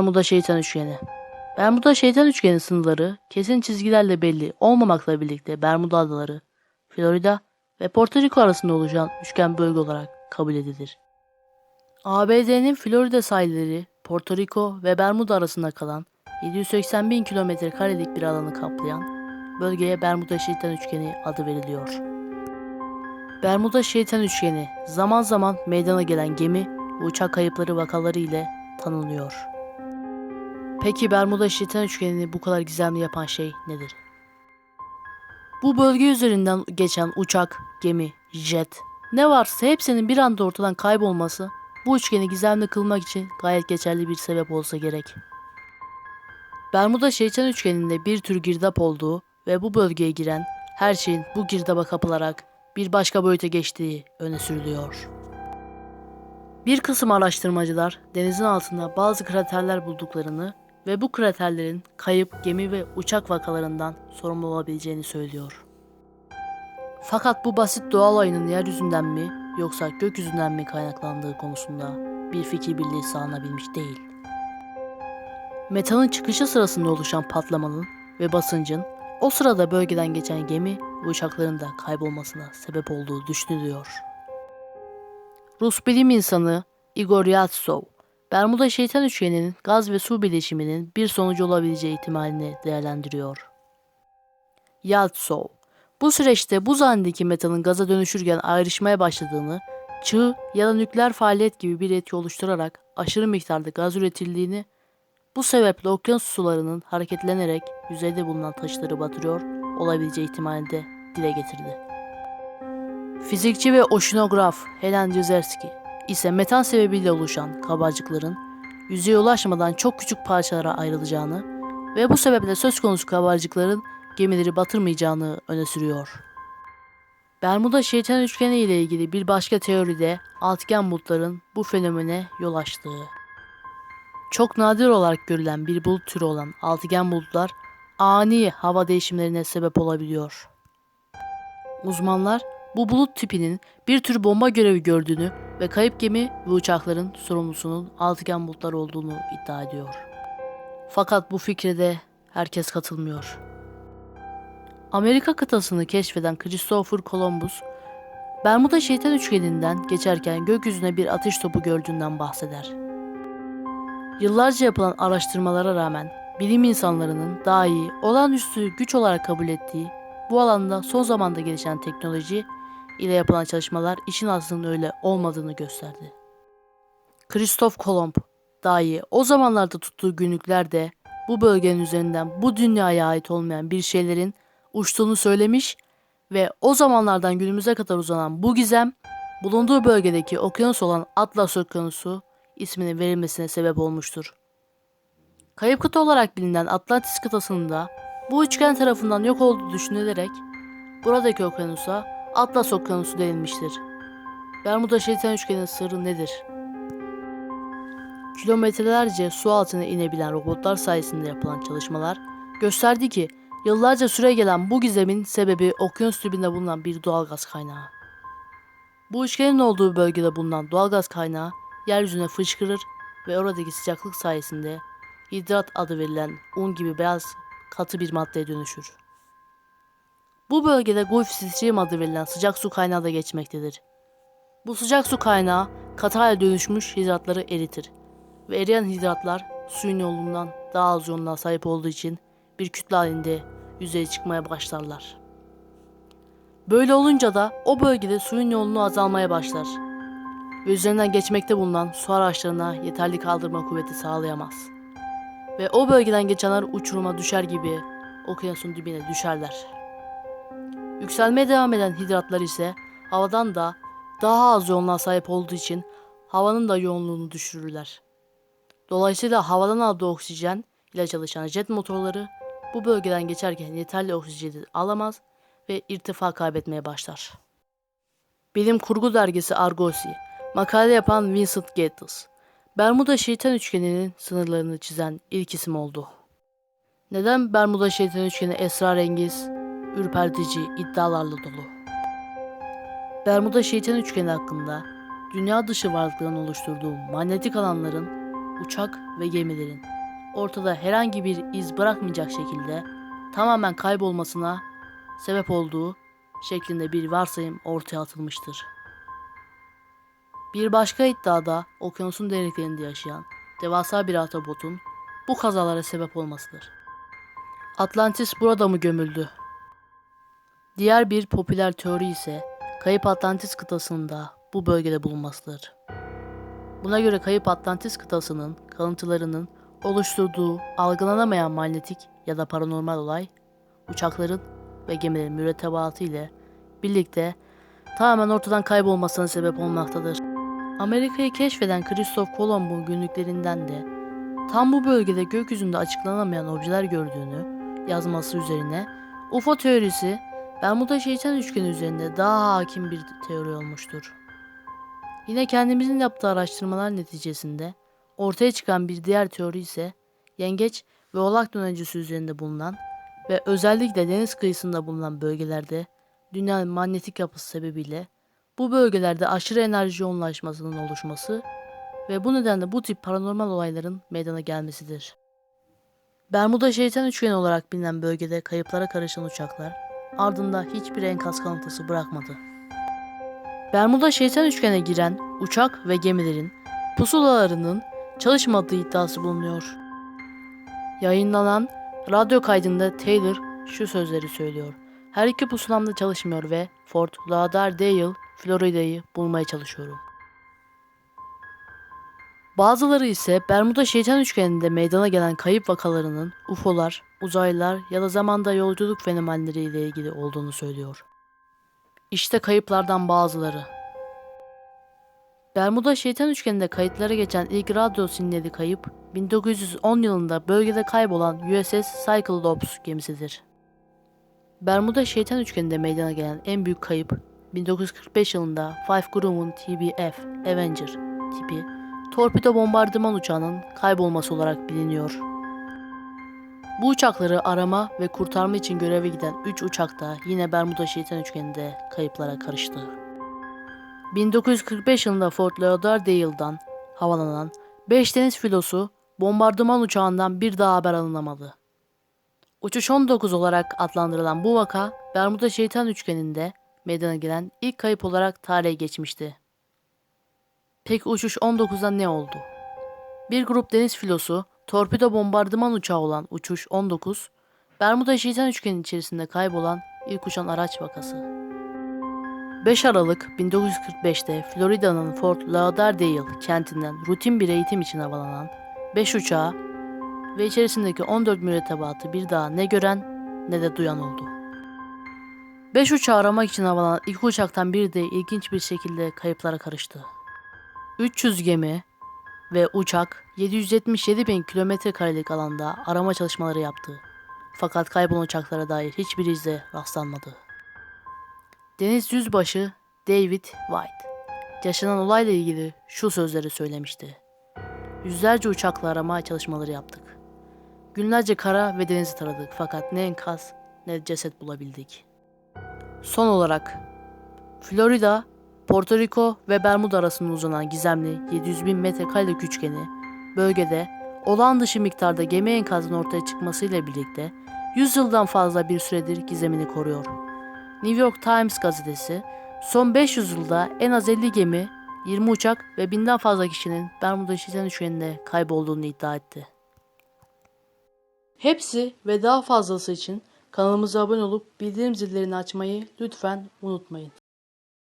Bermuda Şeytan Üçgeni Bermuda Şeytan Üçgeni sınırları kesin çizgilerle belli olmamakla birlikte Bermuda Adaları, Florida ve Porto Rico arasında oluşan üçgen bölge olarak kabul edilir. ABD'nin Florida sahilleri, Porto Rico ve Bermuda arasında kalan 780 bin kilometre karelik bir alanı kaplayan bölgeye Bermuda Şeytan Üçgeni adı veriliyor. Bermuda Şeytan Üçgeni zaman zaman meydana gelen gemi ve uçak kayıpları vakaları ile tanınıyor. Peki Bermuda Şeytan Üçgeni'ni bu kadar gizemli yapan şey nedir? Bu bölge üzerinden geçen uçak, gemi, jet, ne varsa hepsinin bir anda ortadan kaybolması bu üçgeni gizemli kılmak için gayet geçerli bir sebep olsa gerek. Bermuda Şeytan Üçgeni'nde bir tür girdap olduğu ve bu bölgeye giren her şeyin bu girdaba kapılarak bir başka boyuta geçtiği öne sürülüyor. Bir kısım araştırmacılar denizin altında bazı kraterler bulduklarını ve bu kraterlerin kayıp gemi ve uçak vakalarından sorumlu olabileceğini söylüyor. Fakat bu basit doğal ayının yeryüzünden mi yoksa gökyüzünden mi kaynaklandığı konusunda bir fikir birliği sağlanabilmiş değil. Metanın çıkışı sırasında oluşan patlamanın ve basıncın o sırada bölgeden geçen gemi ve uçakların da kaybolmasına sebep olduğu düşünülüyor. Rus bilim insanı Igor Yatsov, Bermuda Şeytan Üçgeni'nin gaz ve su bileşiminin bir sonucu olabileceği ihtimalini değerlendiriyor. Yatsov, bu süreçte buz halindeki metalın gaza dönüşürken ayrışmaya başladığını, çığ ya da nükleer faaliyet gibi bir etki oluşturarak aşırı miktarda gaz üretildiğini, bu sebeple okyanus sularının hareketlenerek yüzeyde bulunan taşları batırıyor olabileceği ihtimalini de dile getirdi. Fizikçi ve oşinograf Helen Jezerski ise metan sebebiyle oluşan kabarcıkların yüzeye ulaşmadan çok küçük parçalara ayrılacağını ve bu sebeple söz konusu kabarcıkların gemileri batırmayacağını öne sürüyor. Bermuda şeytan üçgeni ile ilgili bir başka teoride altıgen bulutların bu fenomene yol açtığı. Çok nadir olarak görülen bir bulut türü olan altıgen bulutlar ani hava değişimlerine sebep olabiliyor. Uzmanlar bu bulut tipinin bir tür bomba görevi gördüğünü ve kayıp gemi ve uçakların sorumlusunun altıgen bulutlar olduğunu iddia ediyor. Fakat bu fikre de herkes katılmıyor. Amerika kıtasını keşfeden Christopher Columbus, Bermuda Şeytan Üçgeni'nden geçerken gökyüzüne bir atış topu gördüğünden bahseder. Yıllarca yapılan araştırmalara rağmen bilim insanlarının daha iyi, olağanüstü güç olarak kabul ettiği bu alanda son zamanda gelişen teknoloji ile yapılan çalışmalar işin aslında öyle olmadığını gösterdi. Christoph Kolomb dahi o zamanlarda tuttuğu günlüklerde bu bölgenin üzerinden bu dünyaya ait olmayan bir şeylerin uçtuğunu söylemiş ve o zamanlardan günümüze kadar uzanan bu gizem bulunduğu bölgedeki okyanus olan Atlas Okyanusu isminin verilmesine sebep olmuştur. Kayıp kıta olarak bilinen Atlantis kıtasının da bu üçgen tarafından yok olduğu düşünülerek buradaki okyanusa Atlas Okyanusu denilmiştir. Bermuda Şeytan Üçgeni'nin sırrı nedir? Kilometrelerce su altına inebilen robotlar sayesinde yapılan çalışmalar gösterdi ki yıllarca süre gelen bu gizemin sebebi okyanus dibinde bulunan bir doğalgaz kaynağı. Bu üçgenin olduğu bölgede bulunan doğalgaz kaynağı yeryüzüne fışkırır ve oradaki sıcaklık sayesinde hidrat adı verilen un gibi beyaz katı bir maddeye dönüşür. Bu bölgede Gulf Stream adı verilen sıcak su kaynağı da geçmektedir. Bu sıcak su kaynağı katı hale dönüşmüş hidratları eritir ve eriyen hidratlar suyun yolundan daha az yoğunluğa sahip olduğu için bir kütle halinde yüzeye çıkmaya başlarlar. Böyle olunca da o bölgede suyun yoğunluğu azalmaya başlar ve üzerinden geçmekte bulunan su araçlarına yeterli kaldırma kuvveti sağlayamaz. Ve o bölgeden geçenler uçuruma düşer gibi okyanusun dibine düşerler. Yükselmeye devam eden hidratlar ise havadan da daha az yoğunluğa sahip olduğu için havanın da yoğunluğunu düşürürler. Dolayısıyla havadan aldığı oksijen ile çalışan jet motorları bu bölgeden geçerken yeterli oksijeni alamaz ve irtifa kaybetmeye başlar. Bilim kurgu dergisi Argosy, makale yapan Vincent Gates, Bermuda Şeytan Üçgeni'nin sınırlarını çizen ilk isim oldu. Neden Bermuda Şeytan Üçgeni esrarengiz, ürpertici iddialarla dolu? Bermuda Şeytan Üçgeni hakkında dünya dışı varlıkların oluşturduğu manyetik alanların uçak ve gemilerin ortada herhangi bir iz bırakmayacak şekilde tamamen kaybolmasına sebep olduğu şeklinde bir varsayım ortaya atılmıştır. Bir başka iddiada okyanusun derinliklerinde yaşayan devasa bir ahtapotun bu kazalara sebep olmasıdır. Atlantis burada mı gömüldü? Diğer bir popüler teori ise kayıp Atlantis kıtasında bu bölgede bulunmasıdır. Buna göre kayıp Atlantis kıtasının kalıntılarının oluşturduğu algılanamayan manyetik ya da paranormal olay uçakların ve gemilerin mürettebatı ile birlikte tamamen ortadan kaybolmasına sebep olmaktadır. Amerika'yı keşfeden Christoph Kolomb'un günlüklerinden de tam bu bölgede gökyüzünde açıklanamayan objeler gördüğünü yazması üzerine UFO teorisi Bermuda şeytan üçgeni üzerinde daha hakim bir teori olmuştur. Yine kendimizin yaptığı araştırmalar neticesinde ortaya çıkan bir diğer teori ise yengeç ve oğlak dönencesi üzerinde bulunan ve özellikle deniz kıyısında bulunan bölgelerde dünyanın manyetik yapısı sebebiyle bu bölgelerde aşırı enerji yoğunlaşmasının oluşması ve bu nedenle bu tip paranormal olayların meydana gelmesidir. Bermuda şeytan üçgeni olarak bilinen bölgede kayıplara karışan uçaklar ardında hiçbir enkaz kalıntısı bırakmadı. Bermuda şeytan üçgene giren uçak ve gemilerin pusulalarının çalışmadığı iddiası bulunuyor. Yayınlanan radyo kaydında Taylor şu sözleri söylüyor. Her iki pusulam da çalışmıyor ve Fort Lauderdale, Florida'yı bulmaya çalışıyorum. Bazıları ise Bermuda şeytan üçgeninde meydana gelen kayıp vakalarının UFO'lar, uzaylılar ya da zamanda yolculuk fenomenleri ile ilgili olduğunu söylüyor. İşte kayıplardan bazıları. Bermuda şeytan üçgeninde kayıtlara geçen ilk radyo sinyali kayıp 1910 yılında bölgede kaybolan USS Cyclops gemisidir. Bermuda şeytan üçgeninde meydana gelen en büyük kayıp 1945 yılında Five Grumman TBF Avenger tipi torpido bombardıman uçağının kaybolması olarak biliniyor. Bu uçakları arama ve kurtarma için göreve giden 3 uçak da yine Bermuda şeytan üçgeninde kayıplara karıştı. 1945 yılında Fort Lauderdale'dan havalanan 5 deniz filosu bombardıman uçağından bir daha haber alınamadı. Uçuş 19 olarak adlandırılan bu vaka Bermuda şeytan üçgeninde meydana gelen ilk kayıp olarak tarihe geçmişti. Peki uçuş 19'da ne oldu? Bir grup deniz filosu torpido bombardıman uçağı olan uçuş 19, Bermuda şeytan üçgeni içerisinde kaybolan ilk uçan araç vakası. 5 Aralık 1945'te Florida'nın Fort Lauderdale kentinden rutin bir eğitim için havalanan 5 uçağı ve içerisindeki 14 mürettebatı bir daha ne gören ne de duyan oldu. 5 uçağı aramak için havalanan ilk uçaktan biri de ilginç bir şekilde kayıplara karıştı. 300 gemi ve uçak 777 bin kilometre karelik alanda arama çalışmaları yaptı. Fakat kaybolan uçaklara dair hiçbir izle rastlanmadı. Deniz Yüzbaşı David White yaşanan olayla ilgili şu sözleri söylemişti. Yüzlerce uçakla arama çalışmaları yaptık. Günlerce kara ve denizi taradık fakat ne enkaz ne ceset bulabildik. Son olarak Florida, Porto Rico ve Bermuda arasında uzanan gizemli 700 bin metrekarelik üçgeni bölgede olağan dışı miktarda gemi enkazının ortaya çıkmasıyla birlikte 100 yıldan fazla bir süredir gizemini koruyor. New York Times gazetesi son 500 yılda en az 50 gemi, 20 uçak ve binden fazla kişinin Bermuda Şeytan Üçgeni'nde kaybolduğunu iddia etti. Hepsi ve daha fazlası için kanalımıza abone olup bildirim zillerini açmayı lütfen unutmayın.